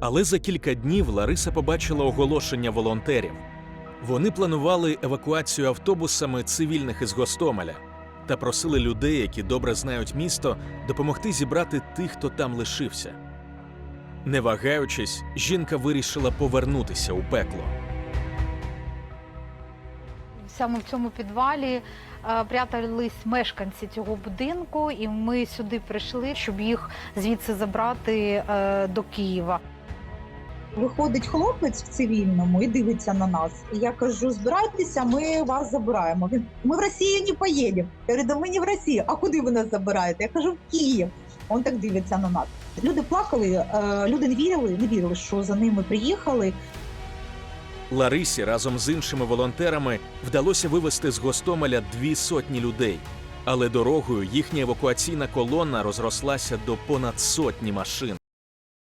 Але за кілька днів Лариса побачила оголошення волонтерів. Вони планували евакуацію автобусами цивільних із Гостомеля та просили людей, які добре знають місто, допомогти зібрати тих, хто там лишився. Не вагаючись, жінка вирішила повернутися у пекло. Саме в цьому підвалі е, прятались мешканці цього будинку, і ми сюди прийшли, щоб їх звідси забрати е, до Києва. Виходить хлопець в цивільному і дивиться на нас. І я кажу: збирайтеся, ми вас забираємо. Він ми в Росію не поїдемо. Я говорю, «Да ми не в Росію. А куди ви нас забираєте? Я кажу, в Київ. Он так дивиться на нас. Люди плакали, е, люди не вірили, не вірили, що за ними приїхали. Ларисі разом з іншими волонтерами вдалося вивезти з Гостомеля дві сотні людей. Але дорогою їхня евакуаційна колона розрослася до понад сотні машин.